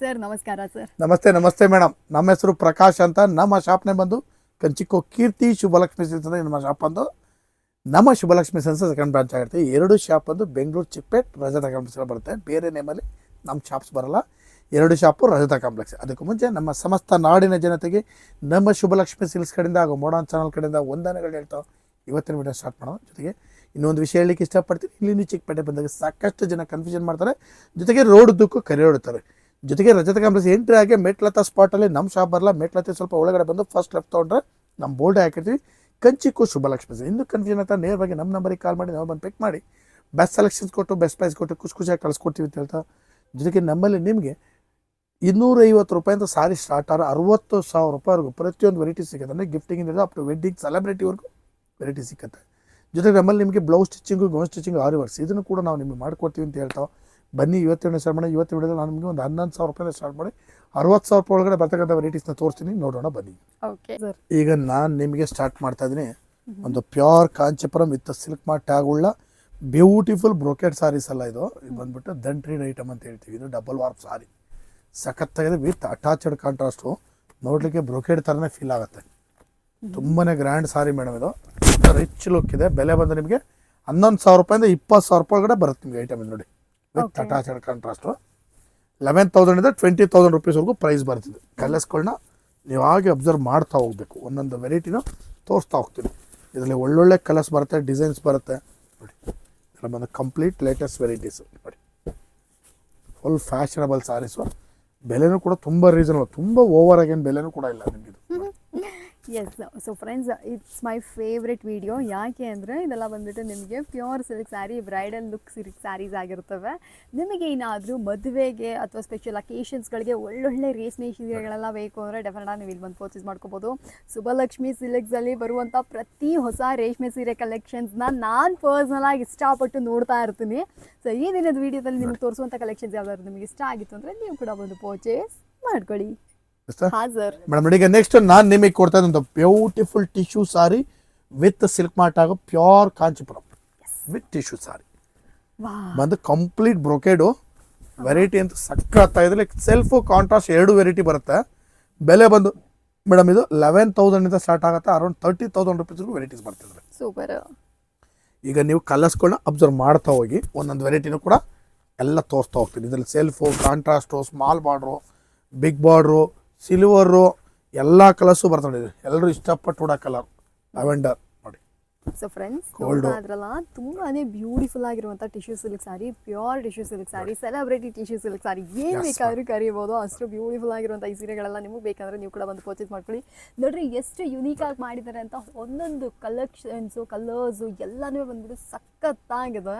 Sir, ನಮಸ್ಕಾರ sir. ನಮಸ್ತೆ ನಮಸ್ತೆ ಮೇಡಮ್. ನಮ್ಮ ಹೆಸರು ಪ್ರಕಾಶ್ ಅಂತ. ನಮ್ಮ ಶಾಪ್ನೆ ಬಂದು ಕಂಚಿಕೋ ಕೀರ್ತಿ ಶುಭಲಕ್ಷ್ಮಿ ಸಿಲ್ಸ್ ಅಂತ ನಮ್ಮ ಶಾಪ್ ಬಂದು ನಮ್ಮ ಶುಭಲಕ್ಷ್ಮಿ ಸಿಲ್ಸ್ ಸೆಕೆಂಡ್ ಬ್ರಾಂಚ್ ಆಗಿರುತ್ತೆ. ಎರಡು ಶಾಪ್ ಬಂದು ಬೆಂಗಳೂರು ಚಿಕ್ಕಪೇಟ್ ರಜತ ಕಾಂಪ್ಲೆಕ್ಸ್ ಬರುತ್ತೆ. ಬೇರೆ ನೇಮಲ್ಲಿ ನಮ್ಮ ಶಾಪ್ಸ್ ಬರಲ್ಲ. ಎರಡು ಶಾಪು ರಜತ ಕಾಂಪ್ಲೆಕ್ಸ್ ಅದಕ್ಕೂ ಮುಂಚೆ ನಮ್ಮ ಸಮಸ್ತ ನಾಡಿನ ಜನತೆಗೆ ನಮ್ಮ ಶುಭಲಕ್ಷ್ಮಿ ಸಿಲ್ಸ್ ಕಡೆಯಿಂದ ಹಾಗೂ ಮೋಡನ್ ಚಾನಲ್ ಕಡೆಯಿಂದ ವಂದನೆಗಳು ಹೇಳ್ತಾವೆ ಇವತ್ತಿನ ವಿಡಿಯೋ ಸ್ಟಾರ್ಟ್ ಮಾಡೋಣ. ಜೊತೆಗೆ ಇನ್ನೊಂದು ವಿಷಯ ಹೇಳಲಿಕ್ಕೆ ಇಷ್ಟಪಡ್ತೀನಿ. ಇಲ್ಲಿ ಚಿಕ್ಕಪೇಟೆ ಬಂದಾಗ ಸಾಕಷ್ಟು ಜನ ಕನ್ಫ್ಯೂಷನ್ ಮಾಡ್ತಾರೆ. ಜೊತೆಗೆ ರೋಡ್ ದುಕ್ಕು ಕರೆ ಜೊತೆಗೆ ರಜತ ಕಾಂಪ್ಲೆಕ್ಸ್ ಎಂಟ್ರಿ ಆಗಿ ಮೇಟ್ಲತಾ ಸ್ಪಾಟಲ್ಲಿ ನಮ್ಮ ಶಾಪ್ ಬರಲ್ಲ ಮೇಟ್ಲತೆ ಸ್ವಲ್ಪ ಒಳಗಡೆ ಬಂದು ಫಸ್ಟ್ ಲೆಫ್ಟ್ ತೊಗೊಂಡ್ರೆ ನಮ್ಮ ಬೋರ್ಡ್ ಹಾಕಿರ್ತೀವಿ. ಕಂಚಿಕು ಶುಭಲಕ್ಷ್ಮಿ. ಇನ್ನು ಕನ್ಫ್ಯೂಷನ್ ಅಂತ ನೇರವಾಗಿ ನಮ್ಮ ನಂಬರಿಗೆ ಕಾಲ್ ಮಾಡಿ, ನಾವು ಬಂದು ಪಿಕ್ ಮಾಡಿ. ಬೆಸ್ಟ್ ಸೆಲೆಕ್ಷನ್ಸ್ ಕೊಟ್ಟು ಬೆಸ್ಟ್ ಪ್ರೈಸ್ ಕೊಟ್ಟು ಖುಷಿ ಖುಷಿಯಾಗಿ ಕಳಿಸ್ಕೊಡ್ತೀವಿ ಅಂತ ಹೇಳ್ತಾ, ಜೊತೆಗೆ ನಮ್ಮಲ್ಲಿ ನಿಮಗೆ ಇನ್ನೂರೈವತ್ತು ರೂಪಾಯಿಂದ ಸಾರಿ ಸ್ಟಾರ್ಟ್ ಆದ್ರೆ ಅರವತ್ತು ಸಾವಿರ ರೂಪಾಯಿವರೆಗೂ ಪ್ರತಿಯೊಂದು ವೆರೈಟಿ ಸಿಗುತ್ತೆ. ಅಂದರೆ ಗಿಫ್ಟಿಂಗ್ ಅಪ್ ಟು ವೆಡ್ಡಿಂಗ್ ಸೆಲೆಬ್ರಿಟಿವರೆಗೂ ವೆರೈಟಿ ಸಿಗುತ್ತೆ. ಜೊತೆಗೆ ನಮ್ಮಲ್ಲಿ ನಿಮಗೆ blouse stitching gown stitching aari works ಇದನ್ನು ಕೂಡ ನಾವು ನಿಮಗೆ ಮಾಡ್ಕೊಡ್ತೀವಿ ಅಂತ ಹೇಳ್ತಾ ಬನ್ನಿ ಇವತ್ತಿನ ಸ್ಟಾರ್ಟ್ ಮಾಡಿ ಇವತ್ತು ವಿಡಿಯೋದಲ್ಲಿ ನಾನು ನಿಮಗೆ ಒಂದು ಹನ್ನೊಂದು ಸಾವಿರ ರೂಪಾಯಿ ಸ್ಟಾರ್ಟ್ ಮಾಡಿ ಅರವತ್ತು ಸಾವಿರ ರೂಪಾಯಿ ಒಳಗಡೆ ಬರ್ತಕ್ಕಂಥ ವೆರೈಟೀಸ್ನ ತೋರಿಸ್ತೀನಿ ನೋಡೋಣ ಬನ್ನಿ. ಓಕೆ ಸರ್ ಈಗ ನಾನು ನಿಮಗೆ ಸ್ಟಾರ್ಟ್ ಮಾಡ್ತಾ ಇದ್ದೀನಿ. ಒಂದು pure Kanchipuram with Silk Mark tag ಉಳ್ಳ ಬ್ಯೂಟಿಫುಲ್ ಬ್ರೋಕೆಡ್ ಸಾರೀಸ್ ಅಲ್ಲ ಇದು. ಇದು ಬಂದ್ಬಿಟ್ಟು ದಂಟ್ರೀನ್ ಐಟಮ್ ಅಂತ ಹೇಳ್ತೀವಿ. ಇದು ಡಬಲ್ ವಾರ್ಪ್ ಸಾರಿ ಸಖತ್ತಾಗಿದೆ ವಿತ್ ಅಟ್ಯಾಚ್ಡ್ ಕಾಂಟ್ರಾಸ್ಟು ನೋಡಲಿಕ್ಕೆ ಬ್ರೋಕೆಡ್ ಥರನೇ ಫೀಲ್ ಆಗುತ್ತೆ. ತುಂಬಾ ಗ್ರ್ಯಾಂಡ್ ಸಾರಿ ಮೇಡಮ್ ಇದು. ರಿಚ್ ಲುಕ್ ಇದೆ. ಬೆಲೆ ಬಂದು ನಿಮಗೆ ಹನ್ನೊಂದು ಸಾವಿರ ರೂಪಾಯಿಂದ ಇಪ್ಪತ್ತು ಸಾವಿರ ರೂಪಾಯಿ ಒಳಗಡೆ ಬರುತ್ತೆ ನಿಮಗೆ ಐಟಮ್ ಇದು ನೋಡಿ. ವಿತ್. ಅಟ್ಯಾಚ್ಡ್ ಕಾಂಟ್ರಾಸ್ಟು ಲೆವೆನ್ ತೌಸಂಡಿಂದ ಟ್ವೆಂಟಿ ತೌಸಂಡ್ ರುಪೀಸ್ವರೆಗೂ ಪ್ರೈಸ್ ಬರ್ತಿದೆ. ಕಲರ್ಸ್ಗಳನ್ನ ನೀವು ಹಾಗೆ ಅಬ್ಸರ್ವ್ ಮಾಡ್ತಾ ಹೋಗಬೇಕು. ಒಂದೊಂದು ವೆರೈಟಿನ ತೋರಿಸ್ತಾ ಹೋಗ್ತೀನಿ. ಇದರಲ್ಲಿ ಒಳ್ಳೊಳ್ಳೆ ಕಲರ್ಸ್ ಬರುತ್ತೆ ಡಿಸೈನ್ಸ್ ಬರುತ್ತೆ. ನೋಡಿ ಇದೆಲ್ಲ ಬಂದು ಕಂಪ್ಲೀಟ್ ಲೇಟೆಸ್ಟ್ ವೆರೈಟೀಸು ನೋಡಿ ಫುಲ್ ಫ್ಯಾಷನಬಲ್ ಸಾರೀಸು ಬೆಲೆನೂ ಕೂಡ ತುಂಬ ರೀಸನಬಲ್ ತುಂಬ ಓವರ್ ಆಗೇನು ಬೆಲೆನೂ ಕೂಡ ಇಲ್ಲ ನಿಮಗಿದು. Yes so friends it's my favourite video ಯಾಕೆ ಅಂದರೆ ಇದೆಲ್ಲ ಬಂದ್ಬಿಟ್ಟು ನಿಮಗೆ pure silk sari bridal look silk saris ಆಗಿರ್ತವೆ ನಿಮಗೆ ಏನಾದರೂ ಮದುವೆಗೆ ಅಥವಾ ಸ್ಪೆಷಲ್ ಅಕೇಶನ್ಸ್ಗಳಿಗೆ ಒಳ್ಳೊಳ್ಳೆ ರೇಷ್ಮೆ ಸೀರೆಗಳೆಲ್ಲ ಬೇಕು ಅಂದರೆ ಡೆಫಿನೆಟ್ ನೀವು ಇಲ್ಲಿ ಬಂದು ಪರ್ಚೇಸ್ ಮಾಡ್ಕೋಬೋದು. ಸುಭಲಕ್ಷ್ಮಿ ಸಿಲ್ಕ್ಸಲ್ಲಿ ಬರುವಂಥ ಪ್ರತಿ ಹೊಸ ರೇಷ್ಮೆ ಸೀರೆ ಕಲೆಕ್ಷನ್ಸ್ನ ನಾನು ಪರ್ಸ್ನಲಾಗಿ ಇಷ್ಟಪಟ್ಟು ನೋಡ್ತಾ ಇರ್ತೀನಿ. ಸೊ ಈ ದಿನದ ವೀಡಿಯೋದಲ್ಲಿ ನಿಮ್ಗೆ ತೋರಿಸುವಂಥ ಕಲೆಕ್ಷನ್ಸ್ ಯಾವ್ದಾದ್ರು ನಿಮಗೆ ಇಷ್ಟ ಆಗಿತ್ತು ಅಂದರೆ ನೀವು ಕೂಡ ಬಂದು ಪರ್ಚೇಸ್ ಮಾಡ್ಕೊಳ್ಳಿ. ಮೇಡಮ್ ನೋಡಿ ಈಗ ನೆಕ್ಸ್ಟ್ ನಾನು ನಿಮಗೆ ಕೊಡ್ತಾ ಇದ್ದಂಥ beautiful tissue sari with Silk Mark ಆಗೋ pure Kanchipuram. With tissue sari ಬಂದು ಕಂಪ್ಲೀಟ್ ಬ್ರೊಕೇಡು ವೆರೈಟಿ ಅಂತ ಸಖತ್ತಾಗಿದೆ ಲೈಕ್ ಸೆಲ್ಫು ಕಾಂಟ್ರಾಸ್ಟ್ ಎರಡು ವೆರೈಟಿ ಬರುತ್ತೆ. ಬೆಲೆ ಬಂದು ಮೇಡಮ್ ಇದು ಲೆವೆನ್ ತೌಸಂಡಿಂದ ಸ್ಟಾರ್ಟ್ ಆಗುತ್ತೆ. ಅರೌಂಡ್ ತರ್ಟಿ ತೌಸಂಡ್ ರುಪೀಸ್ಗೂ ವೆರೈಟೀಸ್ ಬರ್ತಿದ್ರೆ ಸೂಪರ್ ಈಗ ನೀವು ಕಲರ್ಸ್ಗಳನ್ನ ಅಬ್ಸರ್ವ್ ಮಾಡ್ತಾ ಹೋಗಿ ಒಂದೊಂದು ವೆರೈಟಿನೂ ಕೂಡ ಎಲ್ಲ ತೋರಿಸ್ತಾ ಹೋಗ್ತೀನಿ. ಇದರಲ್ಲಿ self contrast small border big border silver ಎಲ್ಲ ಕಲರ್ಸು ಬರ್ತದೆ ಎಲ್ಲರೂ ಇಷ್ಟಪಟ್ಟು ಉಡೋ ಕಲರ್ ಲ್ಯಾವೆಂಡರ್ ನೋಡಿ. So friends Gold. ಅದ್ರಲ್ಲ ತುಂಬಾನೇ ಬ್ಯೂಟಿಫುಲ್ ಆಗಿರುವಂತ tissue silk sari pure tissue silk sari celebrity tissue silk sari ಏನ್ Yes, ಬೇಕಾದ್ರೂ ಕರಿಬೋದು. ಅಷ್ಟು ಬ್ಯೂಟಿಫುಲ್ ಆಗಿರುವಂತ ಈ ಸೀರೆಗಳೆಲ್ಲ ನಿಮಗೆ ಬೇಕಂದ್ರೆ ನೀವು ಕೂಡ ಬಂದು ಪರ್ಚೇಸ್ ಮಾಡ್ಕೊಳ್ಳಿ. ನೋಡ್ರಿ ಎಷ್ಟು ಯುನೀಕ್ ಆಗಿ ಮಾಡಿದ್ದಾರೆ ಅಂತ ಒಂದೊಂದು ಕಲೆಕ್ಷನ್ಸು ಕಲರ್ಸು ಎಲ್ಲಾನು ಬಂದ್ಬಿಟ್ಟು ಸಖತ್ತಾಗಿದೆ.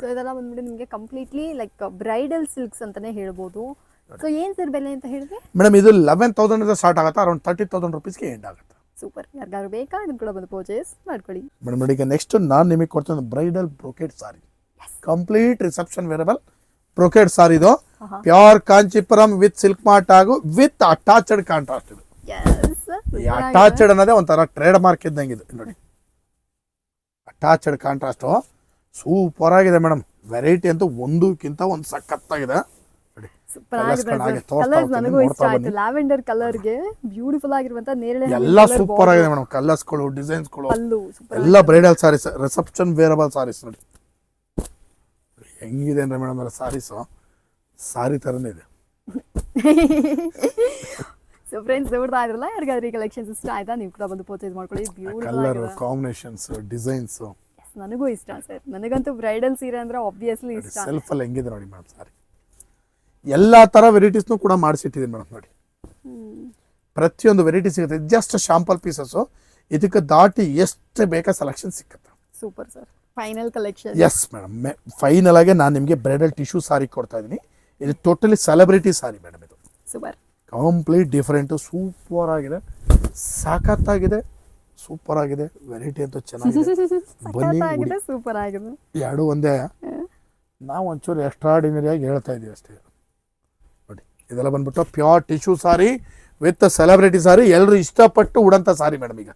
ಸೊ ಇದೆಲ್ಲ ಬಂದ್ಬಿಟ್ಟು ನಿಮಗೆ ಕಂಪ್ಲೀಟ್ಲಿ ಲೈಕ್ ಬ್ರೈಡಲ್ ಸಿಲ್ಕ್ಸ್ ಅಂತಾನೆ ಹೇಳ್ಬೋದು. ಸೊ ಏನ್ ಸರ್ ಬೆಲೆ ಅಂತ ಹೇಳಿದ್ರೆ? ಮೇಡಮ್ ಇದು ಲೆವೆನ್ ತೌಸಂಡಿಂದ ಸ್ಟಾರ್ಟ್ ಆಗುತ್ತೆ? ಅರೌಂಡ್ ತರ್ಟಿ ತೌಸಂಡ್ ರುಪೀಸ್ಗೆ ಎಂಡ್ ಆಗುತ್ತೆ. ಸೂಪರ್. ಯಾರಿಗಾದ್ರು ಬೇಕಾ ಇದನ್ನ ಕೂಡ ಬಂದು ಪರ್ಚೇಸ್ ಮಾಡ್ಕೊಳ್ಳಿ. ಮೇಡಮ್ ಈಗ ನೆಕ್ಸ್ಟ್ ನಾನು ನಿಮಗೆ ಕೊಡ್ತೀನಿ bridal brocade sari complete reception wearable brocade sari ಇದು. Pure Kanchipuram with Silk Mark ಆಗು ವಿತ್ ಅಟ್ಯಾಚ್ಡ್ ಕಾಂಟ್ರಾಸ್ಟ್ ಇದು. ಅಟ್ಯಾಚ್ಡ್ ಅನ್ನೋದೇ ಒಂಥರ ಟ್ರೇಡ್ ಮಾರ್ಕ್ ಇದ್ದಂಗೆ ಇದು. ನೋಡಿ. ಅಟ್ಯಾಚ್ಡ್ ಕಾಂಟ್ರಾಸ್ಟು ಸೂಪರ್ ಆಗಿದೆ ಮೇಡಮ್. ವೆರೈಟಿ ಅಂತೂ ಒಂದಕ್ಕಿಂತ ಒಂದು ಸಖತ್ತಾಗಿದೆ. ಸೂಪರ್ ಕಲರ್ಸ್ ನನಗೂ ಇಷ್ಟ ಆಯ್ತು. ಲ್ಯಾವೆಂಡರ್ ಕಲರ್ಗೆ ಬ್ಯೂಟಿಫುಲ್ ಆಗಿರುವಂತ ನೇರಳೆ ಎಲ್ಲ ಸೂಪರ್ ಆಗಿದೆ ಮೇಡಮ್. ಕಲರ್ಸ್ಗಳು ಡಿಸೈನ್ಸ್ಗಳು ಸೂಪರ್ ಎಲ್ಲ bridal saris reception wearable saris ನೋಡಿ. ಹೆಂಗಿದೆ ಅಂದ್ರೆ ಮೇಡಮ್ ಸಾರೀಸು ಸಾರಿ ಥರನೇ ಇದೆ. ಸೊ ಫ್ರೆಂಡ್ಸ್ ನೋಡ್ತಾ ಇದ್ರಲ್ಲ ಯಾರಿಗಾದ್ರೂ ಈ ಕಲೆಕ್ಷನ್ಸ್ ಇಷ್ಟ ಆಯ್ತಾ ನೀವು ಕೂಡ ಬಂದು ಪರ್ಚೇಸ್ ಮಾಡ್ಕೊಳ್ಳಿ. ಬ್ಯೂಟಿಫುಲ್ ಕಲರ್ ಕಾಂಬಿನೇಷನ್ಸ್ ಡಿಸೈನ್ಸ್ ನನಗೂ ಇಷ್ಟ ಸರ್. ನನಗಂತೂ ಬ್ರೈಡಲ್ ಸೀರೆ ಅಂದ್ರೆ ಆಬ್ವಿಯಸ್ಲಿ ಇಷ್ಟ. ಸೆಲ್ಫ್ ಅಲ್ಲಿ ಹೆಂಗಿದೆ ನೋಡಿ ಮೇಡಮ್ ಸಾರಿ ಎಲ್ಲ ಥರ ವೆರೈಟೀಸ್ನು ಕೂಡ ಮಾಡಿಸಿಟ್ಟಿದ್ದೀನಿ ಮೇಡಮ್ ನೋಡಿ. ಪ್ರತಿಯೊಂದು ವೆರೈಟಿ ಸಿಗುತ್ತೆ. ಜಸ್ಟ್ ಶಾಂಪಲ್ ಪೀಸಸ್ಸು ಇದಕ್ಕೆ ದಾಟಿ ಎಷ್ಟು ಬೇಕಾ ಸೆಲೆಕ್ಷನ್ ಸಿಕ್ಕುತ್ತೆ. Super sir final collection yes madam final ಆಗಿ ನಾನು ನಿಮಗೆ ಬ್ರೈಡಲ್ ಟಿಶ್ಯೂ ಸಾರಿ ಕೊಡ್ತಾ ಇದ್ದೀನಿ. ಇದು ಟೋಟಲಿ ಸೆಲೆಬ್ರಿಟಿ ಸಾರಿ ಮೇಡಮ್ ಇದು. ಸೂಪರ್ ಕಂಪ್ಲೀಟ್ ಡಿಫ್ರೆಂಟು ಸೂಪರ್ ಆಗಿದೆ. ಸಾಕತ್ತಾಗಿದೆ. ಸೂಪರ್ ಆಗಿದೆ. ವೆರೈಟಿ ಅಂತೂ ಚೆನ್ನಾಗಿದೆ. ಬನ್ನಿ ಆಗಿದೆ. ಎರಡು ಒಂದೇ. ನಾವು ಒಂಚೂರು ಎಕ್ಸ್ಟ್ರಾಡಿನರಿ ಆಗಿ ಹೇಳ್ತಾ ಇದೀವಿ ಅಷ್ಟೇ. ಇದೆಲ್ಲ ಬಂದ್ಬಿಟ್ಟು pure tissue sari with celebrity sari ಎಲ್ಲರೂ ಇಷ್ಟಪಟ್ಟು ಉಡಂತ ಸಾರಿ ಮೇಡಮ್ ಈಗ.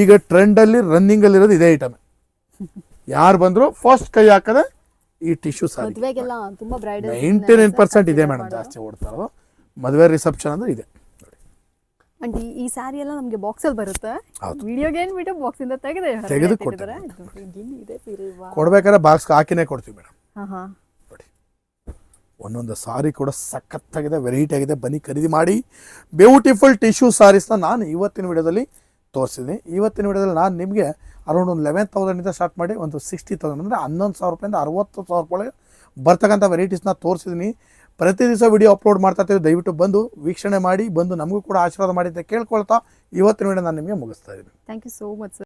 ಈಗ ಟ್ರೆಂಡಲ್ಲಿ ರನ್ನಿಂಗಲ್ಲಿರೋದು ಇದೇ ಐಟಮ್ ಯಾರು ಬಂದರೂ ಫಸ್ಟ್ ಕೈ ಹಾಕದೆ ಈ tissue sari. Ninety nine percent ಇದೆ ಮೇಡಮ್ ಜಾಸ್ತಿ ಓಡ್ತಾ ಇರೋದು. ಮದುವೆ ರಿಸೆಪ್ಷನ್ ಅಂದ್ರೆ ಇದೆ. ಅಂಡ್ ಈ ಸ್ಯಾರಿ ಎಲ್ಲ ನಮಗೆ ಬಾಕ್ಸಲ್ಲಿ ಬರುತ್ತೆ. ವಿಡಿಯೋ ವಿಡಿಯೋಗೆ ಏನ್ಬಿಟ್ಟು ಬಾಕ್ಸಿಂದ ತೆಗೆದೆ ತೆಗೆದು ಕೊಡ್ತಾರೆ ಕೊಡ್ಬೇಕಾದ್ರೆ ಬಾಕ್ಸ್ ಹಾಕಿನೇ ಕೊಡ್ತೀವಿ ಮೇಡಮ್ ಹಾಂ ಹಾಂ. ನೋಡಿ ಒಂದೊಂದು ಸಾರಿ ಕೂಡ ಸಖತ್ತಾಗಿದೆ ವೆರೈಟಿ ಆಗಿದೆ. ಬನ್ನಿ, ಖರೀದಿ ಮಾಡಿ. ಬ್ಯೂಟಿಫುಲ್ ಟಿಶ್ಯೂ ಸಾರೀಸ್ನ ನಾನು ಇವತ್ತಿನ ವಿಡಿಯೋದಲ್ಲಿ ತೋರಿಸಿದ್ದೀನಿ. ಇವತ್ತಿನ ವಿಡಿಯೋದಲ್ಲಿ ನಾನು ನಿಮಗೆ ಅರೌಂಡ್ ಒಂದು ಲೆವೆನ್ ತೌಸಂಡಿಂದ ಸ್ಟಾರ್ಟ್ ಮಾಡಿ ಒಂದು ಸಿಕ್ಸ್ಟಿ ತೌಸಂಡ್ ಅಂದರೆ ಹನ್ನೊಂದು ಸಾವಿರ ರೂಪಾಯಿಂದ ಅರವತ್ತು ಸಾವಿರ ರೂಪಾಯಿ ಬರ್ತಕ್ಕಂಥ ವೆರೈಟೀಸ್ನ ತೋರಿಸಿದ್ದೀನಿ. ಪ್ರತಿ ದಿವಸ ವಿಡಿಯೋ ಅಪ್ಲೋಡ್ ಮಾಡ್ತಾ ಇರ್ತೀವಿ. ದಯವಿಟ್ಟು ಬಂದು ವೀಕ್ಷಣೆ ಮಾಡಿ, ಬಂದು ನಮಗೂ ಕೂಡ ಆಶೀರ್ವಾದ ಮಾಡಿ ಅಂತ ಕೇಳ್ಕೊಳ್ತಾ ಇವತ್ತಿನ ವಿಡಿಯೋ ನಾನು ನಿಮಗೆ ಮುಗಿಸ್ತಾ ಇದ್ದೀನಿ. Thank you so much